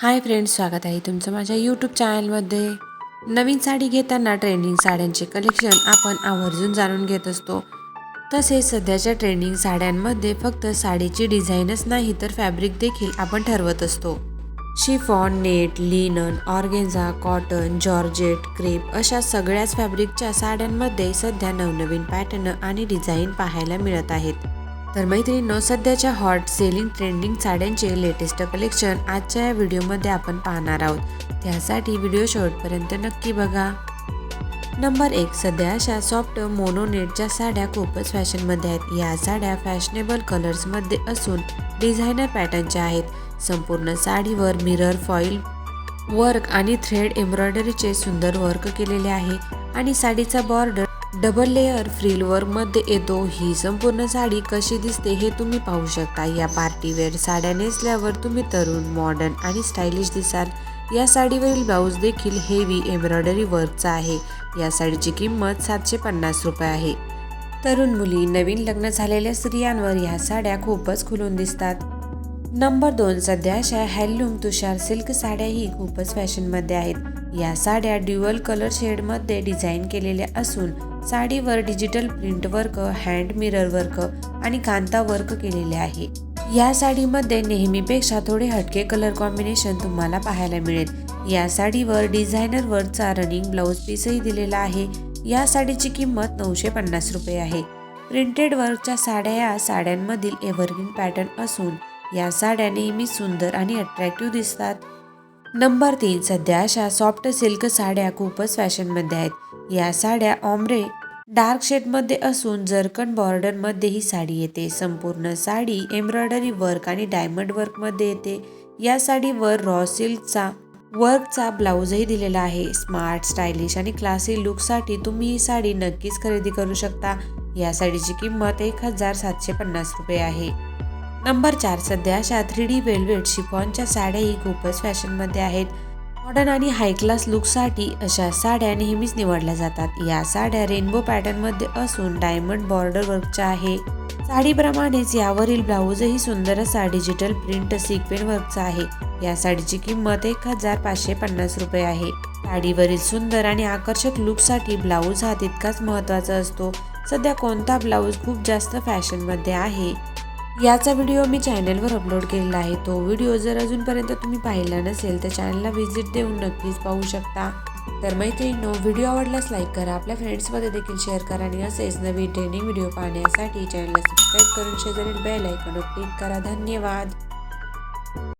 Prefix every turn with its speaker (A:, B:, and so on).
A: Hi friends स्वागत आहे तुमचं माझ्या यूट्यूब चॅनलमध्ये नवीन साडी घेताना ट्रेंडिंग साड्यांचे कलेक्शन आपण आवर्जून जाणून घेत असतो. तसेच सध्याच्या ट्रेंडिंग साड्यांमध्ये फक्त साडीची डिझाईनच नाही तर फॅब्रिक देखील आपण ठरवत असतो. Chiffon net linen organza cotton georgette crepe अशा सगळ्याच फॅब्रिकच्या साड्यांमध्ये सध्या नवनवीन पॅटर्न आणि डिझाईन पाहायला मिळत आहेत. तर मैत्रिणींनो सध्याच्या हॉट सेलिंग ट्रेंडिंग साड्यांचे लेटेस्ट कलेक्शन आजच्या या व्हिडिओमध्ये आपण पाहणार आहोत. त्यासाठी व्हिडिओ शेवटपर्यंत नक्की बघा. नंबर एक सध्या अशा सॉफ्ट मोनोनेटच्या साड्या खूपच फॅशनमध्ये आहेत. या साड्या फॅशनेबल कलर्समध्ये असून डिझायनर पॅटर्नच्या आहेत. संपूर्ण साडीवर मिरर फॉईल वर्क आणि थ्रेड एम्ब्रॉयडरीचे सुंदर वर्क केलेले आहे. आणि साडीचा बॉर्डर डबल लेअर फ्रिलवर मध्ये येतो. ही संपूर्ण साडी कशी दिसते हे तुम्ही पाहू शकता. या पार्टीवेअर साड्या नेसल्यावर तुम्ही तरुण मॉडर्न आणि स्टायलिश दिसाल. या साडीवरील ब्लाऊज देखील हेवी एम्ब्रॉयडरी वर्कचा आहे. या साडीची किंमत सातशे पन्नास रुपये आहे. तरुण मुली नवीन लग्न झालेल्या स्त्रियांवर ह्या साड्या खूपच खुलून दिसतात. नंबर दोन सध्या अशा तुषार सिल्क साड्याही खूपच फॅशनमध्ये आहेत. या साड्या ड्युअल कलर शेडमध्ये डिझाईन केलेल्या असून साडीवर digital print work hand mirror work आणि कांता वर्क केलेले आहे. या साडीमध्ये नेहमीपेक्षा थोडे हटके कलर कॉम्बिनेशन तुम्हाला पाहायला मिळेल. या साडीवर डिझायनर वर्कचा रनिंग ब्लाऊज पीसही दिलेला आहे. या साडीची किंमत नऊशे पन्नास रुपये आहे. प्रिंटेड वर्कच्या साड्या या साड्यांमधील एव्हरग्रीन पॅटर्न असून या साड्या नेहमी सुंदर आणि अट्रॅक्टिव्ह दिसतात. नंबर तीन सध्या अशा सॉफ्ट सिल्क साड्या खूपच फॅशनमध्ये आहेत. या साड्या ऑमरे डार्क शेडमध्ये असून जरकन बॉर्डरमध्ये ही साडी येते. संपूर्ण साडी एम्ब्रॉयडरी वर्क आणि डायमंड वर्कमध्ये येते. या साडीवर रॉ सिल्कचा वर्कचा ब्लाऊजही दिलेला आहे. स्मार्ट स्टायलिश आणि क्लासी लुकसाठी तुम्ही ही साडी नक्कीच खरेदी करू शकता. या साडीची किंमत एक हजार सातशे पन्नास रुपये आहे. नंबर चार सध्या अशा थ्री डी वेल्वेट शिफॉनच्या साड्याही खूपच फॅशनमध्ये आहेत. मॉडर्न आणि हाय क्लास लुकसाठी अशा साड्या नेहमीच निवडल्या जातात. या साड्या रेनबो पॅटर्नमध्ये असून डायमंड बॉर्डर वर्कच्या आहे. साडीप्रमाणेच यावरील ब्लाऊजही सुंदर असा डिजिटल प्रिंट सिक्वेन वर्कचा आहे. या साडीची किंमत एक हजार पाचशे पन्नास रुपये आहे. साडीवरील सुंदर आणि आकर्षक लुकसाठी ब्लाऊज हा तितकाच महत्त्वाचा असतो. सध्या कोणता ब्लाऊज खूप जास्त फॅशनमध्ये आहे? याचा व्हिडिओ मी चॅनलवर अपलोड केलेला आहे. तो व्हिडिओ जर अजूनपर्यंत तुम्ही पाहिला नसेल तर चॅनलला व्हिजिट देऊन नक्कीच पाहू शकता. तर मैत्रिणींनो व्हिडिओ आवडल्यास लाईक करा आपल्या फ्रेंड्समध्ये देखील शेअर करा आणि असेच नवीन ट्रेनिंग व्हिडिओ पाहण्यासाठी चॅनलला सबस्क्राईब करून शेजारील बेल ऐकून क्लिक करा. धन्यवाद!